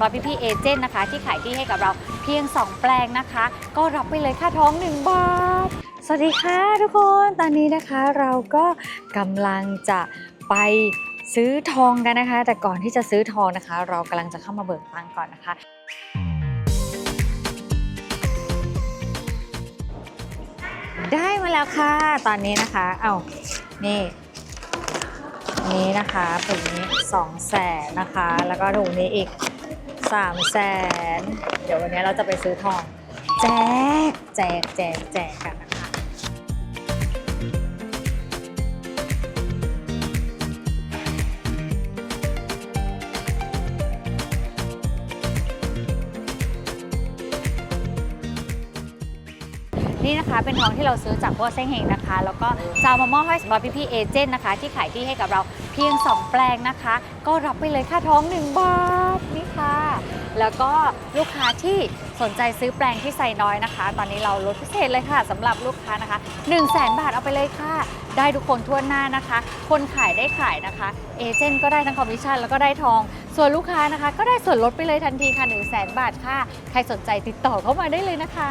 บอยพี่พี่เอเจนต์นะคะที่ขายที่ให้กับเราเพียง 2 แปลงนะคะ ก็รับไปเลยค่าท้อง 1 บาท สวัสดีค่ะทุกคนตอนนี้นะคะเราก็กำลังจะไปซื้อทองกันนะคะ แต่ก่อนที่จะซื้อทองนะคะ เรากำลังจะเข้ามาเบิกตังก่อนนะคะ ได้มาแล้วค่ะตอนนี้นะคะ เอานี่นี้นะคะถุงนี้สองแสนนะคะ แล้วก็ถุงนี้อีก สามแสนเดี๋ยววันนี้เราจะไปซื้อทอง แจกแจกแจกแจกกันนะคะ นี่นะคะเป็นทองที่เราซื้อจากพวกเซ้งเฮงนะคะ แล้วก็จะเอามามอบให้สำหรับพี่ๆเอเจนต์นะคะ ที่ขายที่ให้กับเราเพียง 2 แปลงนะคะ ก็รับไปเลยค่าท้อง 1 บาทนี่ แล้วก็ลูกค้าที่สนใจซื้อแปลงที่ไซน้อยนะคะ ตอนนี้เราลดพิเศษเลยค่ะสำหรับลูกค้านะคะ1 0 0 0 0แบาทเอาไปเลยค่ะ ได้ทุกคนทั่วหน้านะคะ คนขายได้ขายนะคะ เอเจนต์ก็ได้ทั้งคอมมิชชั่นแล้วก็ได้ทอง ส่วนลูกค้านะคะ ก็ได้ส่วนลดไปเลยทันทีค่ะ1 0 0 0 0แบาทค่ะ ใครสนใจติดต่อเข้ามาได้เลยนะคะ